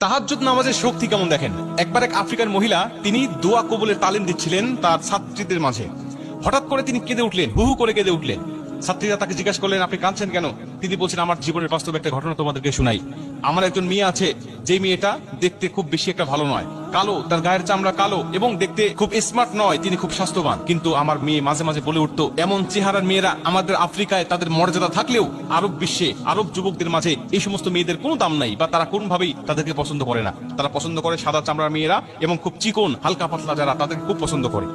তাহাজ্জুদ নামাজের শক্তি কেমন দেখেন? একবার এক আফ্রিকান মহিলা, তিনি দোয়া কবলের তালিম দিচ্ছিলেন তার ছাত্রীদের মাঝে। হঠাৎ করে তিনি কেঁদে উঠলেন হুহু করে কেঁদে উঠলেন। ছাত্রীরা তাকে জিজ্ঞাসা করলেন, আপনি কাঁদছেন কেন? তিনি বলছেন, আমার জীবনের বাস্তব একটা ঘটনা তোমাদেরকে শোনাই। আমার একজন মেয়ে আছে, যে মেয়েটা দেখতে খুব বেশি একটা ভালো নয়। কালো, তার গায়ের চামড়া কালো এবং দেখতে খুব স্মার্ট নয়, তিনি খুব স্বাস্থ্যবান। কিন্তু আমার মেয়ে মাঝে মাঝে বলে উঠতো, এমন চেহারার মেয়েরা আমাদের আফ্রিকায় তাদের মর্যাদা থাকলেও আরব বিশ্বে আরব যুবকদের মাঝে এই সমস্ত মেয়েদের কোনো দাম নাই বা তারা কোনভাবেই তাদেরকে পছন্দ করে না। তারা পছন্দ করে সাদা চামড়ার মেয়েরা এবং খুব চিকন, হালকা পাতলা যারা, তাদেরকে খুব পছন্দ করে।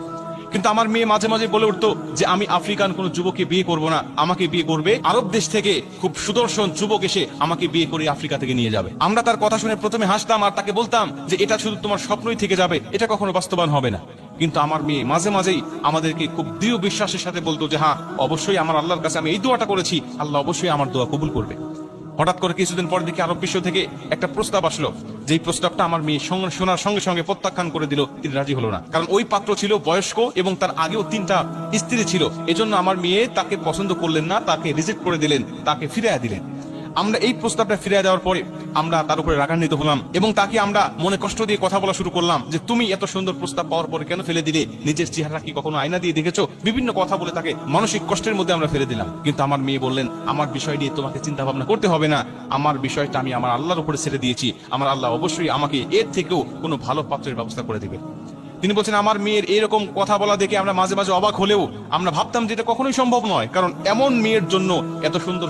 কিন্তু আমার মেয়ে মাঝে মাঝে বলে উঠতো যে, আমি আফ্রিকান কোন যুবককে বিয়ে করব না। আমাকে বিয়ে করবে আরব দেশ থেকে খুব সুদর্শন যুবক এসে আমাকে বিয়ে করে আফ্রিকা থেকে নিয়ে যাবে। আমরা তার কথা শুনে প্রথমে হাসতাম আর তাকে বলতাম যে, এটা শুধু তোমার স্বপ্নই থেকে যাবে। এটা কখনো বাস্তবায়ন হবে না। কিন্তু আমার মেয়ে মাঝে মাঝেই আমাদেরকে খুব দৃঢ় বিশ্বাসের সাথে বলতো যে হ্যাঁ অবশ্যই আমার আল্লাহর কাছে আমি এই দোয়াটা করেছি। আল্লাহ অবশ্যই আমার দোয়া কবুল করবে। হঠাৎ করে কিছুদিন পর দেখি আরব বিশ্ব থেকে একটা প্রস্তাব আসলো। যে প্রস্তাবটা আমার মেয়ে শোনার সঙ্গে সঙ্গে প্রত্যাখ্যান করে দিল, তিনি রাজি হলো না। কারণ ওই পাত্র ছিল বয়স্ক এবং তার আগেও তিনটা স্ত্রী ছিল। এজন্য আমার মেয়ে তাকে পছন্দ করলেন না, তাকে রিজেক্ট করে দিলেন, তাকে ফিরাইয়া দিলেন। আমরা এই প্রস্তাবটা ফিরে দেওয়ার পরে আমরা তার উপরে রাগান্বিত হলাম এবং তাকে আমরা মনে কষ্ট দিয়ে কথা বলা শুরু করলাম যে তুমি এত সুন্দর প্রস্তাব পাওয়ার পরে কেন ফেলে দিলে? নিজের চেহারা কি কখনো আয়না দিয়ে দেখেছ? বিভিন্ন কথা বলে তাকে মানসিক কষ্টের মধ্যে আমরা ফেলে দিলাম। কিন্তু আমার মেয়ে বললেন, আমার বিষয় নিয়ে তোমাকে চিন্তা ভাবনা করতে হবে না। আমার বিষয়টা আমি আমার আল্লাহর উপরে ছেড়ে দিয়েছি। আমার আল্লাহ অবশ্যই আমাকে এর থেকেও কোনো ভালো পাত্রের ব্যবস্থা করে দেবে তিনি বলছেন, আমার মেয়ের এরকম কথা বলা দেখে আমরা মাঝে মাঝে অবাক হলেও আমরা ভাবতাম যে এটা কখনোই সম্ভব নয়। কারণ এমন মেয়ের জন্য এত সুন্দর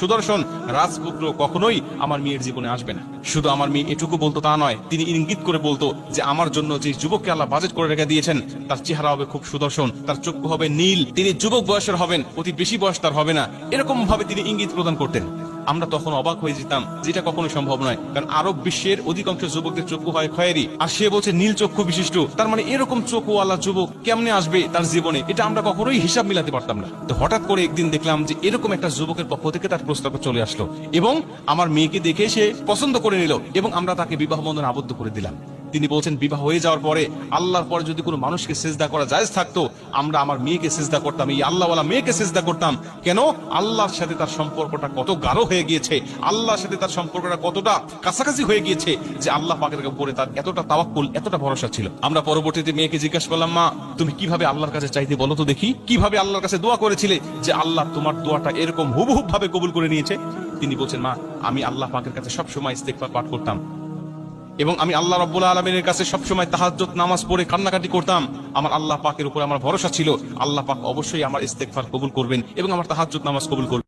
সুদর্শন রাজপুত্র কখনোই আমার মেয়ের জীবনে আসবে না। শুধু আমার মেয়ে এটুকু বলতো তা নয়, তিনি ইঙ্গিত করে বলতো যে আমার জন্য যে যুবককে আল্লাহ বাজেট করে রেখে দিয়েছেন, তার চেহারা হবে খুব সুদর্শন, তার চক্ষু হবে নীল, তিনি যুবক বয়সের হবেন, অতি বেশি বয়স তার হবে না। এরকম ভাবে তিনি ইঙ্গিত প্রদান করতেন। আমরা তখন অবাক হয়ে যেতাম যেটা কখনো সম্ভব নয়। কারণ আরব বিশ্বের অধিকাংশ যুবকদের চক্ষু হয় খয়েরি। আর সে বলছে, নীল চক্ষু বিশিষ্ট। তার মানে এরকম চোখওয়ালা যুবক কেমনে আসবে তার জীবনে? এটা আমরা কখনোই হিসাব মিলাতে পারতাম না। তো হঠাৎ করে একদিন দেখলাম যে এরকম একটা যুবকের পক্ষ থেকে তার প্রস্তাব চলে আসলো। এবং আমার মেয়েকে দেখে সে পছন্দ করে নিল এবং আমরা তাকে বিবাহ বন্ধন আবদ্ধ করে দিলাম। তিনি বলছেন, বিবাহ হয়ে যাওয়ার পরে আল্লাহর পরে যদি কোনো মানুষকে সেজদা করা জায়েজ থাকতো, আমরা আমার মেয়েকে সেজদা করতাম, এই আল্লাহওয়ালা মেয়েকে সেজদা করতাম। কেন? আল্লাহর সাথে তার সম্পর্কটা কত গাঢ় হয়ে গিয়েছে, আল্লাহর সাথে তার সম্পর্কটা কতটা কাছাকাছি হয়ে গিয়েছে যে আল্লাহ পাকের উপরে তার এতটা তাওয়াক্কুল, এতটা ভরসা ছিল। আমরা পরবর্তীতে মেয়েকে জিজ্ঞাসা করলাম, মা, তুমি কীভাবে আল্লাহর কাছে চাইতে বলো তো দেখি? কীভাবে আল্লাহর কাছে দোয়া করেছিলে যে আল্লাহ তোমার দোয়াটা এরকম হুবহুব ভাবে কবুল করে নিয়েছে? তিনি বলছেন, মা, আমি আল্লাহ পাকের কাছে সবসময় ইস্তেগফার পাঠ করতাম। এবং আমি আল্লাহ রব্বুল আলমিনের কাছে সবসময় তাহাজ্জত নামাজ পড়ে কান্নাকাটি করতাম। আমার আল্লাহ পাকের উপর আমার ভরসা ছিল। আল্লাহ পাক অবশ্যই আমার ইস্তেকফার কবুল করবেন এবং আমার তাহাজ্জত নামাজ কবুল করবেন।